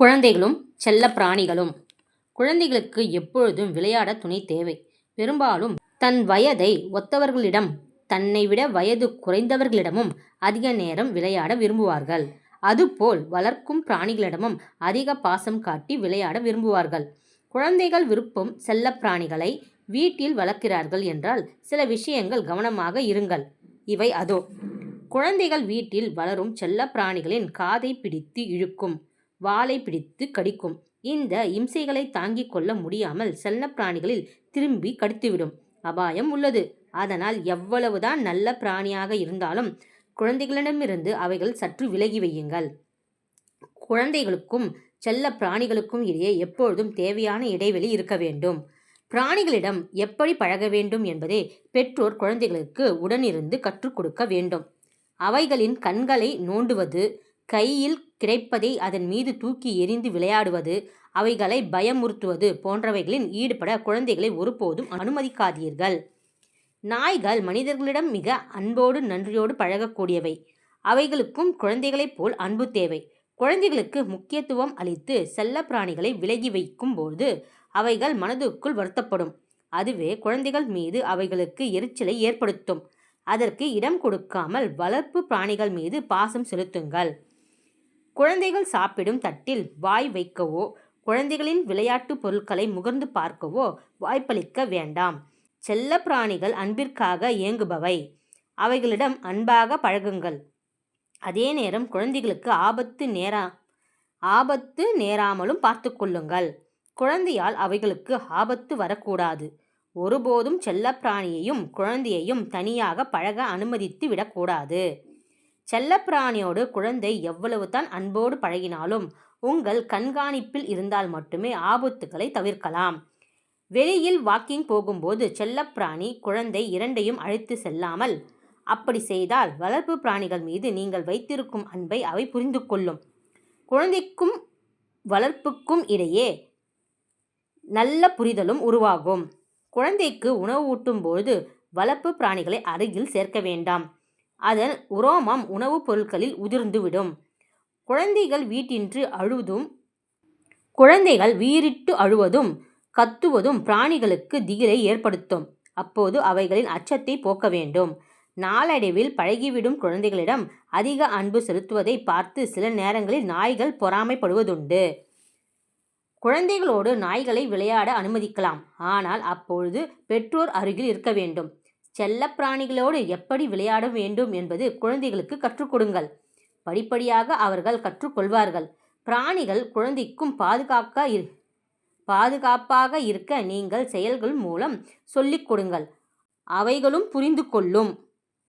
குழந்தைகளும் செல்ல பிராணிகளும் குழந்தைகளுக்கு எப்பொழுதும் விளையாட துணை தேவை. பெரும்பாலும் தன் வயதை ஒத்தவர்களிடம் தன்னை விட வயது குறைந்தவர்களிடமும் அதிக நேரம் விளையாட விரும்புவார்கள். அதுபோல் வளர்க்கும் பிராணிகளிடமும் அதிக பாசம் காட்டி விளையாட விரும்புவார்கள். குழந்தைகள் விருப்பம் செல்ல பிராணிகளை வீட்டில் வளர்க்கிறார்கள் என்றால் சில விஷயங்கள் கவனமாக இருங்கள். இவை அதோ. குழந்தைகள் வீட்டில் வளரும் செல்ல பிராணிகளின் காதை பிடித்து இழுக்கும் வாளை பிடித்து கடிக்கும். இந்த இம்சைகளை தாங்கிக் கொள்ள முடியாமல் செல்லப்பிராணிகளில் திரும்பி கடித்துவிடும் அபாயம் உள்ளது. அதனால் எவ்வளவுதான் நல்ல பிராணியாக இருந்தாலும் குழந்தைகளிடமிருந்து அவைகள் சற்று விலகி வையுங்கள். குழந்தைகளுக்கும் செல்ல பிராணிகளுக்கும் இடையே எப்பொழுதும் தேவையான இடைவெளி இருக்க வேண்டும். பிராணிகளிடம் எப்படி பழக வேண்டும் என்பதை பெற்றோர் குழந்தைகளுக்கு உடனிருந்து கற்றுக் கொடுக்க வேண்டும். அவைகளின் கண்களை நோண்டுவது கையில் கிடைப்பதை அதன் மீது தூக்கி எறிந்து விளையாடுவது அவைகளை பயமுறுத்துவது போன்றவைகளில் ஈடுபட குழந்தைகளை ஒருபோதும் அனுமதிக்காதீர்கள். நாய்கள் மனிதர்களிடம் மிக அன்போடு நன்றியோடு பழகக்கூடியவை. அவைகளுக்கும் குழந்தைகளைப் போல் அன்பு தேவை. குழந்தைகளுக்கு முக்கியத்துவம் அளித்து செல்லப் பிராணிகளை விலகி வைக்கும் போது அவைகள் மனதுக்குள் வருத்தப்படும். அதுவே குழந்தைகள் மீது அவைகளுக்கு எரிச்சலை ஏற்படுத்தும். அதற்கு இடம் கொடுக்காமல் வளர்ப்பு பிராணிகள் மீது பாசம் செலுத்துங்கள். குழந்தைகள் சாப்பிடும் தட்டில் வாய் வைக்கவோ குழந்தைகளின் விளையாட்டு பொருட்களை முகர்ந்து பார்க்கவோ வாய்ப்பளிக்க வேண்டாம். செல்ல பிராணிகள் அன்பிற்காக ஏங்குபவை. அவைகளிடம் அன்பாக பழகுங்கள். அதே நேரம் குழந்தைகளுக்கு ஆபத்து நேரா ஆபத்து நேராமலும் பார்த்து கொள்ளுங்கள். குழந்தையால் அவைகளுக்கு ஆபத்து வரக்கூடாது. ஒருபோதும் செல்ல பிராணியையும் குழந்தையையும் தனியாக பழக அனுமதித்து விடக்கூடாது. செல்லப்பிராணியோடு குழந்தை எவ்வளவு தான் அன்போடு பழகினாலும் உங்கள் கண்காணிப்பில் இருந்தால் மட்டுமே ஆபத்துகளை தவிர்க்கலாம். வெளியில் வாக்கிங் போகும்போது செல்லப்பிராணி குழந்தை இரண்டையும் அழைத்து செல்லாமல். அப்படி செய்தால் வளர்ப்பு பிராணிகள் மீது நீங்கள் வைத்திருக்கும் அன்பை அவை புரிந்து கொள்ளும். குழந்தைக்கும் வளர்ப்புக்கும் இடையே நல்ல புரிதலும் உருவாகும். குழந்தைக்கு உணவு ஊட்டும் வளர்ப்பு பிராணிகளை அருகில் சேர்க்க வேண்டாம். அதன் உரோமம் உணவுப் பொருட்களில் உதிர்ந்துவிடும் குழந்தைகள் வீட்டின்றி அழுவதும் குழந்தைகள் வீறிட்டு அழுவதும் கத்துவதும் பிராணிகளுக்கு திகிலை ஏற்படுத்தும். அப்போது அவைகளின் அச்சத்தை போக்க வேண்டும். நாளடைவில் பழகிவிடும் குழந்தைகளிடம் அதிக அன்பு செலுத்துவதை பார்த்து சில நேரங்களில் நாய்கள் பொறாமைப்படுவதுண்டு. குழந்தைகளோடு நாய்களை விளையாட அனுமதிக்கலாம். ஆனால் அப்பொழுது பெற்றோர் அருகில் இருக்க வேண்டும். செல்லப்பிராணிகளோடு எப்படி விளையாட வேண்டும் என்பது குழந்தைகளுக்கு கற்றுக் கொடுங்கள். படிப்படியாக அவர்கள் கற்றுக்கொள்வார்கள் பிராணிகள் குழந்தைக்கும் பாதுகாக்க பாதுகாப்பாக இருக்க நீங்கள் செயல்கள் மூலம் சொல்லிக் கொடுங்கள். அவைகளும் புரிந்து கொள்ளும்.